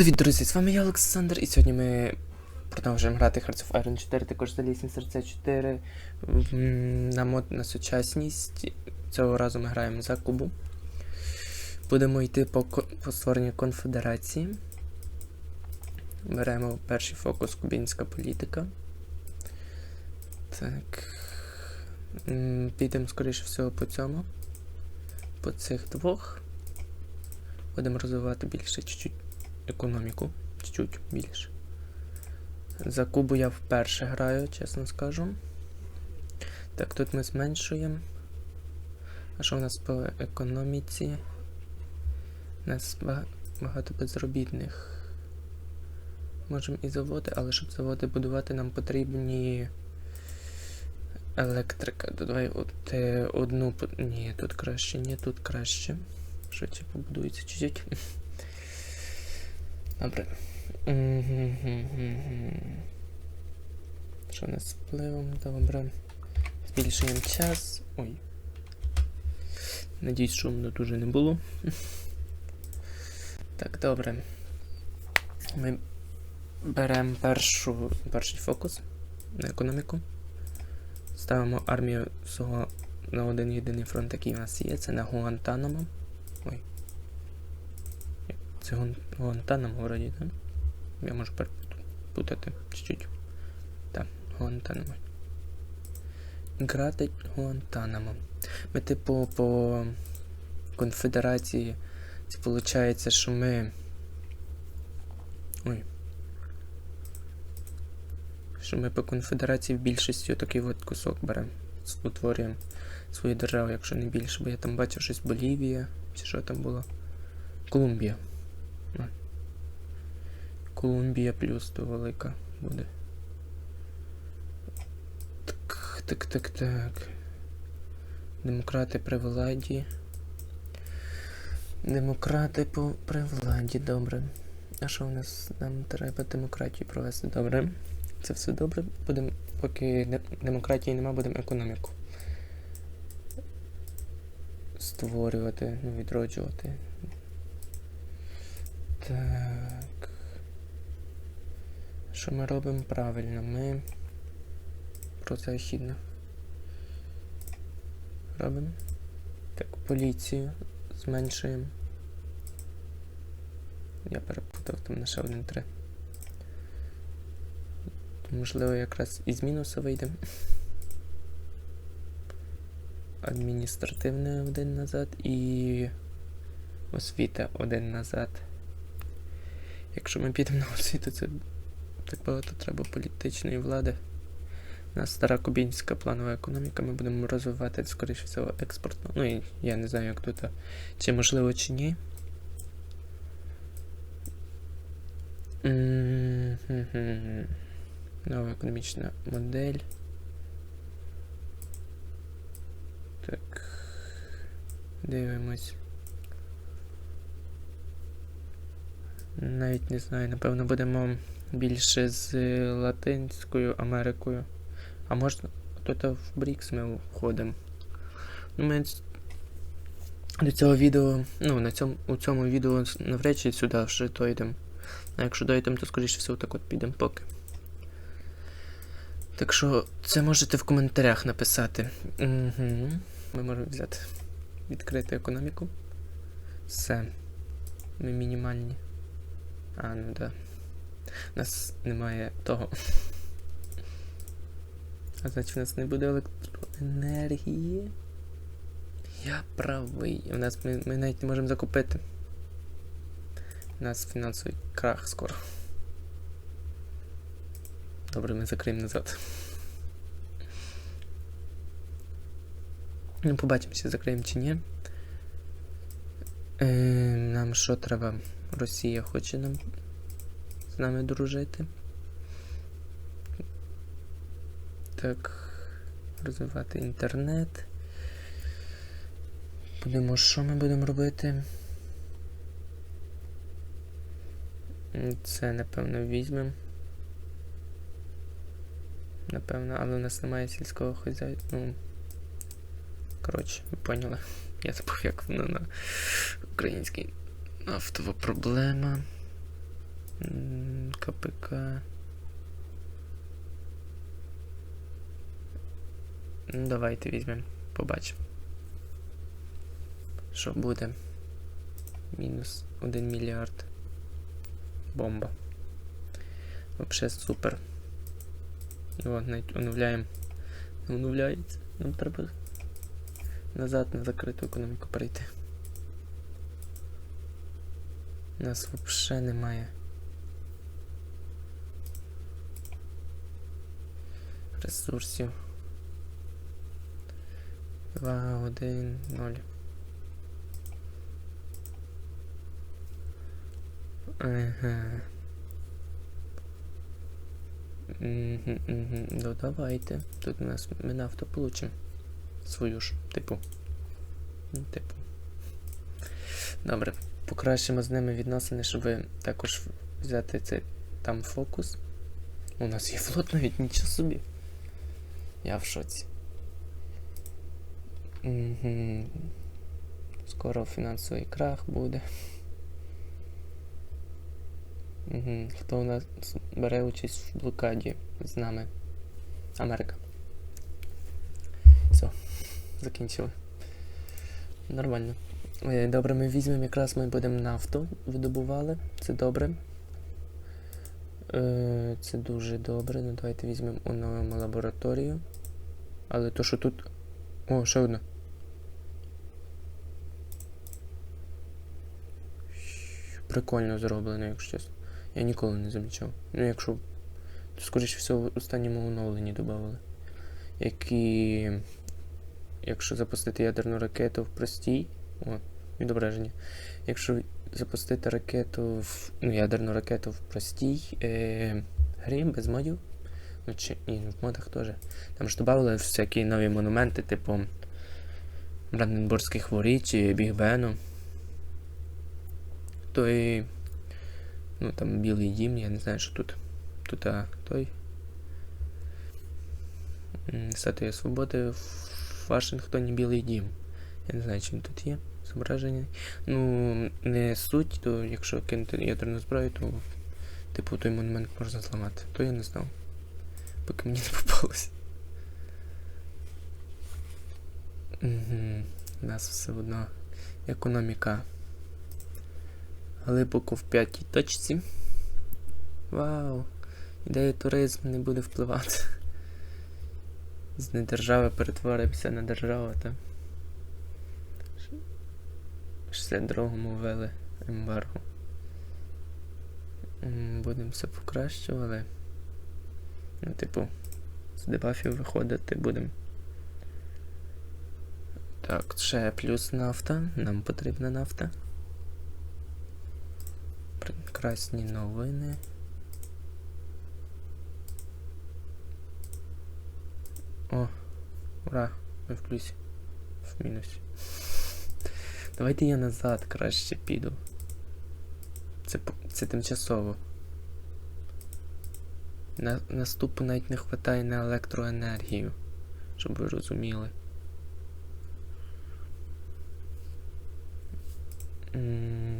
Привіт, друзі! З вами я Олександр, і сьогодні ми продовжуємо грати Hearts of Iron 4, також Залізні серця 4 на мод на сучасність. Цього разу ми граємо за Кубу. Будемо йти по, по створенню конфедерації. Беремо перший фокус кубінська політика. Так. Підемо, скоріше всього, по цьому. По цих двох. Будемо розвивати більше чуть-чуть економіку. Чуть-чуть більше. За Кубу я вперше граю, чесно скажу. Так, тут ми зменшуємо. А що у нас по економіці? У нас багато безробітних. Можемо і заводи, але щоб заводи будувати, нам потрібні електрика. Давай от, е, одну. Ні, тут краще, ні, тут краще. Швидше побудується чуть-чуть. Добре. Що нас з впливом? Добре. Збільшуємо час. Ой. Надіюсь, що воно дуже не було. Так, добре. Ми беремо першу, перший фокус на економіку. Ставимо армію свого на один єдиний фронт, який у нас є. Це на Гуантанамо. Ой. Це Гуантанамо вроді, так? Я можу перепутати чуть-чуть. Так, Гуантанамо. Грати Гуантанамо. Ми, типу, по конфедерації. Це виходить, що ми. Ой. Що ми по конфедерації в більшості такий от кусок беремо. Утворюємо свою державу, якщо не більше, бо я там бачив щось Болівія, чи що там було. Колумбія. Колумбія плюс то велика буде. Так, так, так, так. Демократи при владі. Демократи по при владі, добре. А що у нас нам треба демократію провести? Добре. Це все добре. Будемо, поки демократії нема, будемо економіку. Створювати, ну, відроджувати. Так. Що ми робимо правильно? Ми прозахідно. Робимо. Так, поліцію зменшуємо. Я перепутав там на ще один три. Можливо, якраз із мінуса вийдемо. Адміністративне один назад і освіта один назад. Якщо ми підемо на освіту, це так багато треба політичної влади. У нас стара кубінська планова економіка, ми будемо розвивати, скоріше всього, експортно. Ну і я не знаю, як тут, чи можливо, чи ні. Нова економічна модель. Так. Дивимось. Навіть не знаю, напевно, будемо більше з Латинською Америкою. А можна тут в Брікс ми входимо. Ну, ми до цього відео, ну, на цьому, у цьому відео навряд чи сюди вже дойдемо. А якщо дойдемо, то скоріше всього так от підемо поки. Так що це можете в коментарях написати. Угу. Ми можемо взяти. Відкрити економіку. Все. Ми мінімальні. А, ну да. У нас немає того. А значить, у нас не буде електроенергії. Я правий. У нас ми, ми навіть не можемо закупити. У нас фінансовий крах скоро. Добре, ми закриємо назад. Ну, побачимося, закриємо чи ні. Е, нам що треба? Росія хоче нам з нами дружити. Так. Розвивати інтернет. Будемо, що ми будемо робити? Це, напевно, візьмемо. Напевно, але у нас немає сільського хазяйства. Ну. Коротше, ви поняли. Я забув, як воно на українській нафтова проблема. КПК. Ну, давайте візьмемо, побачимо. Що буде? Мінус 1 мільярд. Бомба. Вообще супер. О, навіть оновляємо. Не Оновляється. Нам треба назад на закриту економіку перейти. У нас взагалі немає. Ресурсів. 2, 1, 0. Ага. Угу, угу. Ну давайте. Тут у нас ми нафту получимо. Свою ж, типу. Ну, типу. Добре. Покращимо з ними відносини, щоб також взяти цей там фокус. У нас є флот навіть нічого собі. Я в шоці. Угу. Скоро фінансовий крах буде. Угу. Хто у нас бере участь в блокаді з нами? Америка. Все, закінчили. Нормально. Е, Добре, ми візьмемо якраз ми будемо нафту видобували. Це добре. Е, Це дуже добре. Ну давайте візьмемо оновимо лабораторію. Але то, що тут. О, ще одна. Прикольно зроблено, якщо чесно. Я ніколи не замічав. Ну, якщо. То, скоріше всього, в останньому оновленні додавали. Які. Якщо запустити ядерну ракету в простій. О, відображення. Якщо запустити ракету в. Ну, ядерну ракету в простій е, грі без модів. Ну, чи ні, в модах теж. Там ж додавали всякі нові монументи, типу Бранденбурзьких воріт чи Біг Бену. То і. Ну там білий дім, я не знаю, що тут. Тут а, той. Статуя Свободи в Вашингтоні Білий дім. Я не знаю, чим тут є зображення. Ну, не суть, то якщо кинути ядерну зброю, то типу той монумент можна зламати. То я не знав. Поки мені не попалося. Угу. У нас все одно економіка глибоко в п'ятій точці. Вау! Ідея туризм не буде впливати. З недержави перетворимося на державу, та. В 62-му ввели ембарго. Будемо все покращували. Ну, типу, з дебафів виходити будемо. Так, ще плюс нафта. Нам потрібна нафта. Прекрасні новини. О, ура, ми в плюсі. В мінусі. Давайте я назад краще піду. Це, це тимчасово. На, наступу навіть не вистачає на електроенергію, щоб ви розуміли.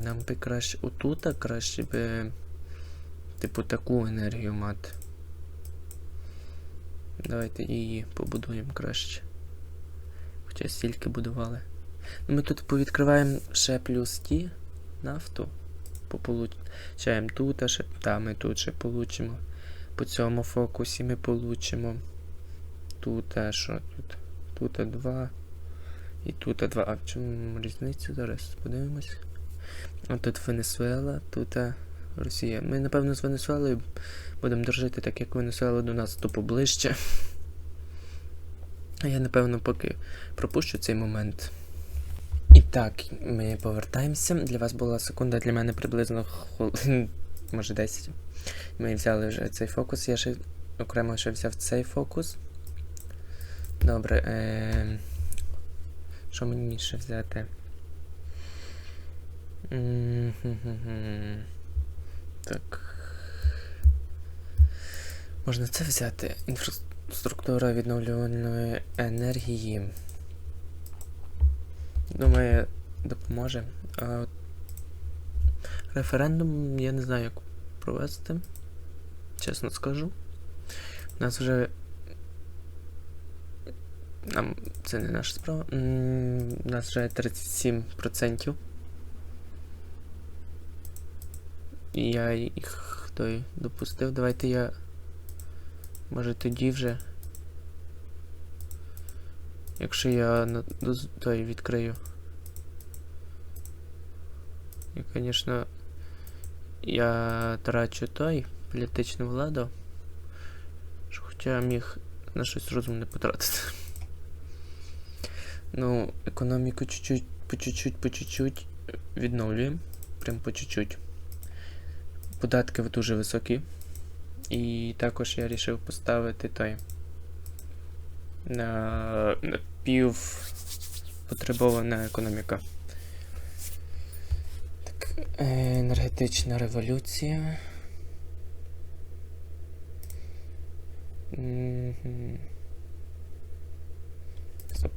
Нам би краще отут, а краще би типу таку енергію мати. Давайте її побудуємо краще. Хоча стільки будували. Ну, ми тут повідкриваємо ще плюс ті нафту. Получаємо тут, а ще та ми тут ще получимо. По цьому фокусі ми получимо. Тут а що тут? Тут а 2. І тут а 2. А в чому різниця зараз? Подивимось. А тут Венесуела, тут а Росія. Ми, напевно, з Венесуелою будемо дружити, так як Венесуела до нас тупо ближче. А я, напевно, поки пропущу цей момент. І так, ми повертаємося. Для вас була секунда, для мене приблизно хвилин, може 10. Ми взяли вже цей фокус. Я ще окремо ще взяв цей фокус. Добре. Е... Що мені ще взяти? Так. Можна це взяти. Інфраструктура відновлювальної енергії. Думаю, допоможе. А референдум я не знаю, як провести. чесно скажу. У нас вже. Нам це не наша справа. У нас вже 37%. І я їх той допустив. Давайте я. Може тоді вже. Якщо я на той відкрию. І, звісно, я трачу той політичну владу. Хоча міг на щось розумне потратити. Ну, економіку чуть-чуть, по чуть-чуть, по чуть-чуть відновлюємо. Прям по чуть-чуть. Податки дуже високі. І також я вирішив поставити той на, на економіка. Так, е, енергетична революція. Стоп.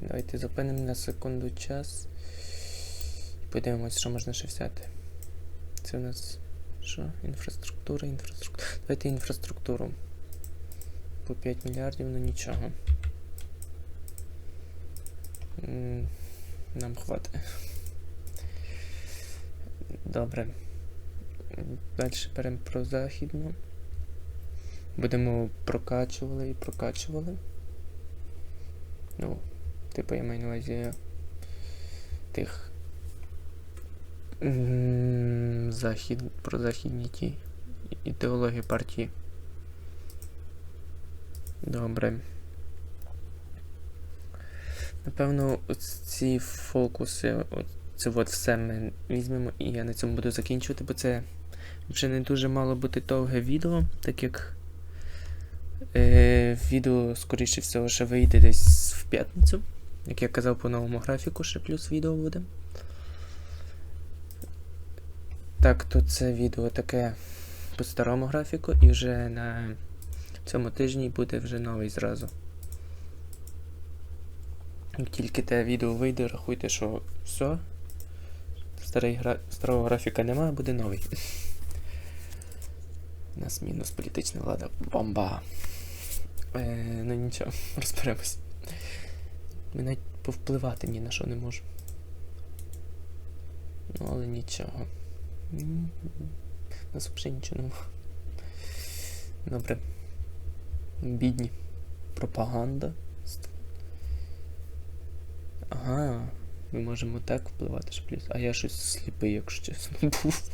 Давайте зупинимо на секунду час. Подивимось, що можна ще взяти. Це у нас що? Інфраструктура, інфраструктура. Давайте інфраструктуру. По 5 мільярдів, ну нічого. Нам хватить. Добре. Далі беремо про західну. Будемо прокачували і прокачували. Ну, типу я маю на увазі тих захід, про західні ті ідеології партії. Добре. Напевно, ці фокуси, це от все ми візьмемо, і я на цьому буду закінчувати, бо це вже не дуже мало бути довге відео, так як е, відео, скоріше всього, ще вийде десь в п'ятницю. Як я казав по новому графіку, ще плюс відео буде. Так, то це відео таке по старому графіку, і вже на цьому тижні буде вже новий зразу. Як тільки те відео вийде, рахуйте, що все. Старий гра... Старого графіка немає, буде новий. Нас мінус політична влада. Бомба! Е, ну нічого, розберемось. Ми навіть повпливати ні на що не можемо. Ну, але нічого. У нас взагалі нічого немає. Добре. Бідні. Пропаганда. Ага. Ми можемо так впливати що плюс. А я щось сліпий, якщо чесно, був.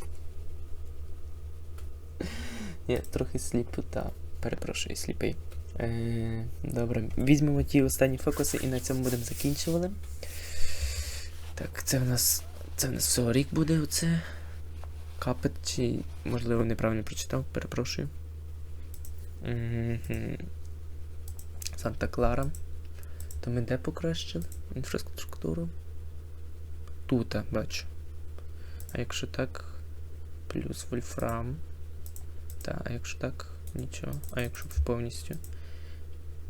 Я трохи сліпу, та перепрошую, сліпий. Е, добре, візьмемо ті останні фокуси і на цьому будемо закінчувати. Так, це в нас. Це в нас всього рік буде оце. Капет, чи можливо неправильно прочитав, перепрошую. Мгм. Санта Клара. То ми де покращили? Інфраструктуру. Тут, бачу. А якщо так, плюс вольфрам. Та, а якщо так, нічого. А якщо повністю.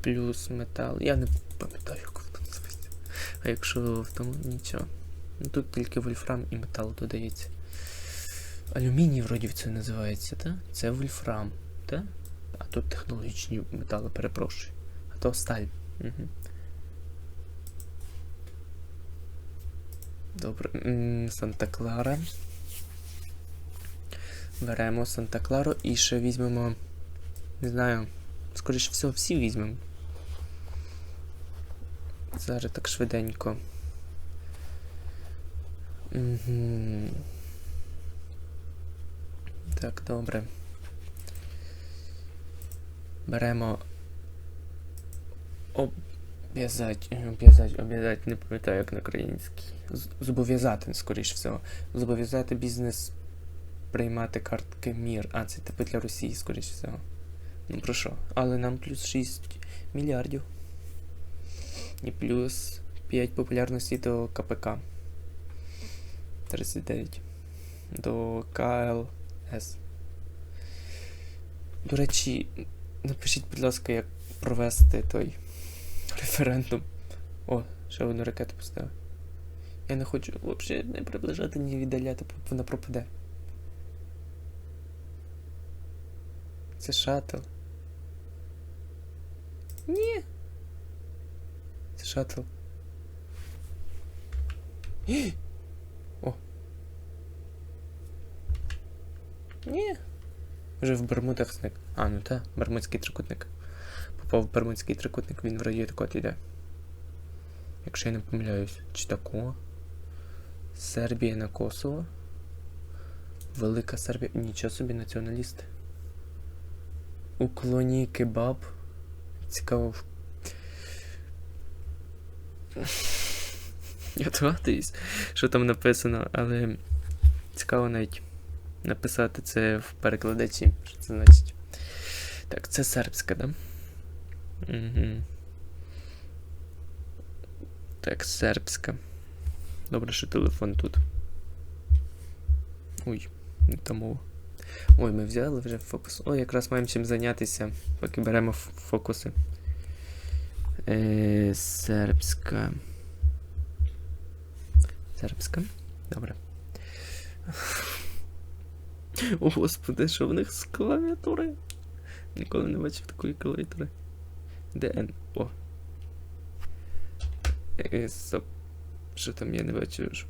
Плюс метал. Я не пам'ятаю, як називається. А якщо в тому нічого. Ну тут тільки вольфрам і метал додається. Алюміній вроді це називається, так? Це вольфрам, так? А тут технологічні метали, перепрошую. А то сталь. Угу. Добре. Санта Клара. Беремо Санта Клару і ще візьмемо. Не знаю. Скоріше всього, всі візьмемо. Зараз так швиденько. Угу. Так, добре. Беремо. Обв'язать, обв'язать, обв'язать, не пам'ятаю, як на українській. Зобов'язати, скоріш всього. Зобов'язати бізнес приймати картки МІР. А, це типу для Росії, скоріш всього. Ну про що? Але нам плюс 6 мільярдів. І плюс 5 популярності до КПК. 39. До КЛС. До речі, напишіть, будь ласка, як провести той референдум. О, ще одну ракету поставив. Я не хочу взагалі не приближати, ні віддаляти, вона пропаде. Це шаттл. Ні. Це шаттл. Гі! О. Ні. Вже в Бермудах зник. А, ну та, Бермудський трикутник. Попав в Бермудський трикутник, він вроді так от іде. Якщо я не помиляюсь, чи тако? Сербія на Косово. Велика Сербія. Нічого собі націоналісти. Уклоні кебаб. Цікаво. Я догадуюсь, що там написано, але цікаво навіть написати це в перекладачі. Що це значить? Так, це сербська, да? Угу. Так, сербська. Добре, що телефон тут. Ой, не та мова. Ой, ми взяли вже фокус. Ой, якраз маємо чим зайнятися, поки беремо фокуси. Е, сербська. Сербська. Добре. О, господи, що в них з клавіатури? Ніколи не бачив такої клавіатури. ДН. О. Е. Що там я не бачу? що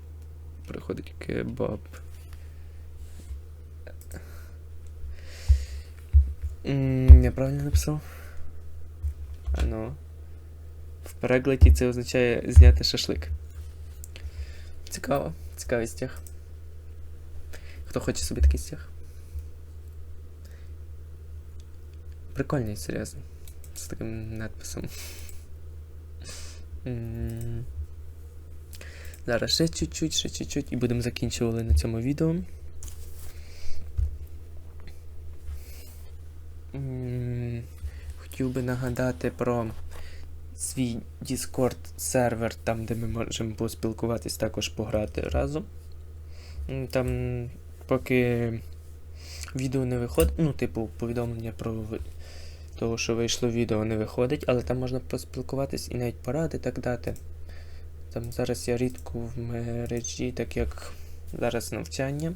Приходить кебаб. Я правильно написав? А ну. В перекладі це означає зняти шашлик. Цікаво, цікавий стяг. Хто хоче собі такий стяг? Прикольний, серйозно. З таким надписом. Зараз ще чуть-чуть, ще чуть-чуть і будемо закінчувати на цьому відео. Хотів би нагадати про свій Discord сервер, там, де ми можемо поспілкуватись, також пограти разом. Там поки відео не виходить, ну, типу, повідомлення про того, що вийшло відео, не виходить, але там можна поспілкуватись і навіть поради так дати. Там зараз я рідко в мережі, так як зараз навчання.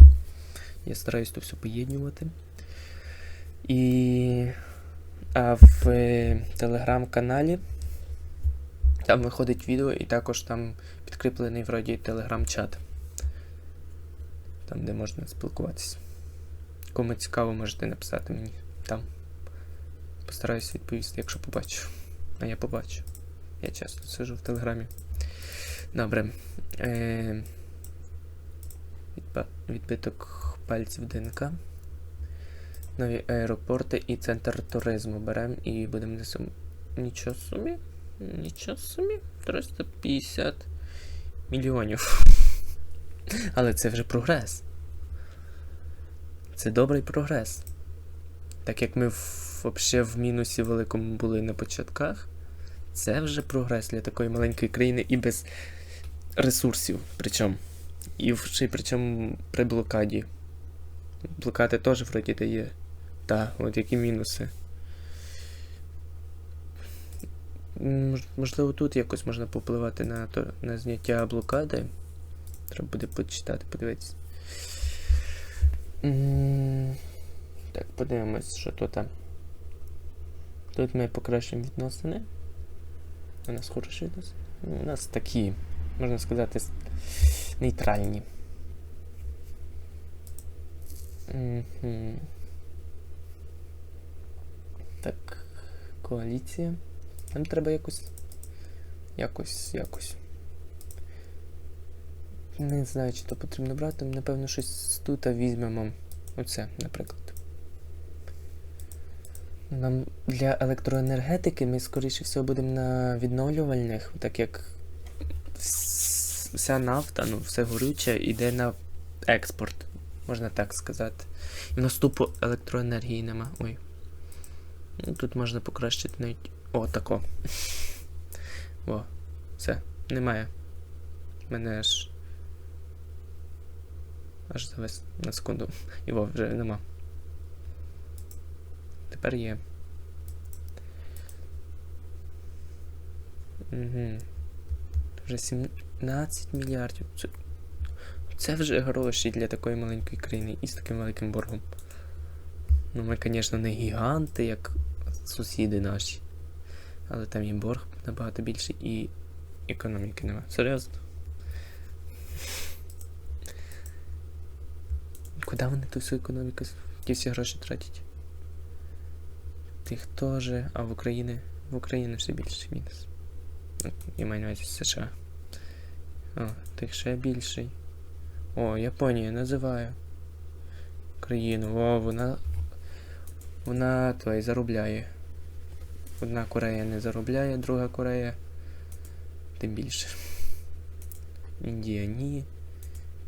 Я стараюсь то все поєднувати. І а в е, телеграм-каналі там виходить відео, і також там підкріплений вроді телеграм-чат. Там, де можна спілкуватися. Кому цікаво, можете написати мені там. Постараюсь відповісти, якщо побачу. А я побачу. Я часто сижу в телеграмі. Добре. Е, відбиток пальців ДНК. Нові аеропорти і центр туризму беремо і будемо несемо. Нічого собі. Нічого собі. 350 мільйонів. Але це вже прогрес. Це добрий прогрес. Так як ми в, вообще в мінусі великому були на початках, це вже прогрес для такої маленької країни і без ресурсів. Причому. І ще причому при блокаді. Блокади теж вроді дає. Та, от які мінуси. Можливо, тут якось можна попливати на, на зняття блокади. Треба буде почитати, подивитися. Так, подивимось, що тут. Тут ми покращимо відносини. У нас хороші відносини. Ну, У нас такі, можна сказати, нейтральні. Так, коаліція. Нам треба якось. Якось, якось. Не знаю, чи то потрібно брати, напевно, щось тут візьмемо. Оце, наприклад. Нам для електроенергетики ми, скоріше всього, будемо на відновлювальних, так як вся нафта, ну, все горюче йде на експорт, можна так сказати. І в нас тупо електроенергії нема. Ой. Ну, тут можна покращити навіть. О, тако. О, все, немає. Мене аж. Аж завис на секунду. Його вже нема. Тепер є. Угу. Вже 17 мільярдів. Це, це вже гроші для такої маленької країни і з таким великим боргом. Ну, ми, звісно, не гіганти, як сусіди наші. Але там і борг набагато більший, і економіки нема. Серйозно. Куди вони ту всю економіку, ті всі гроші тратять? Тих теж, а в Україні. В Україні ще більший мінус. Ну, Я маю на увазі США. О, тих ще більший. О, Японія називаю. Країну. О, вона. Вона той заробляє. Одна Корея не заробляє, друга Корея. Тим більше. Індія ні.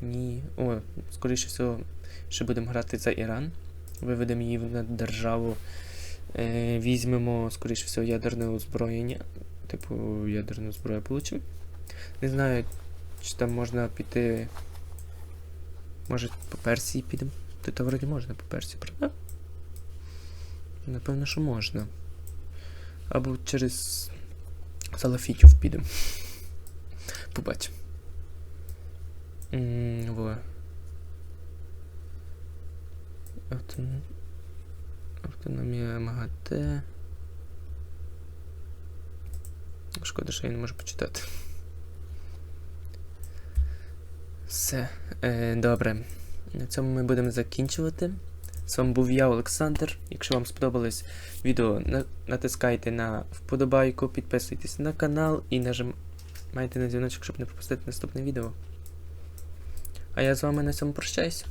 Ні. О, скоріше всього, ще будемо грати за Іран. Виведемо її на державу. Е, візьмемо, скоріше всього, ядерне озброєння. Типу, ядерну зброю получимо. Не знаю, чи там можна піти. Може по Персії підемо? Тут вроді можна по Персії, правда? Напевно, що можна. Або через Салафітів підемо. Побачимо. Во. Автономія МАГАТЕ. Шкода, що я не можу почитати. Все. Е, добре. На цьому ми будемо закінчувати. З вами був я, Олександр. Якщо вам сподобалось відео, натискайте на вподобайку, підписуйтесь на канал і нажимайте на дзвіночок, щоб не пропустити наступне відео. А я з вами на цьому прощаюся.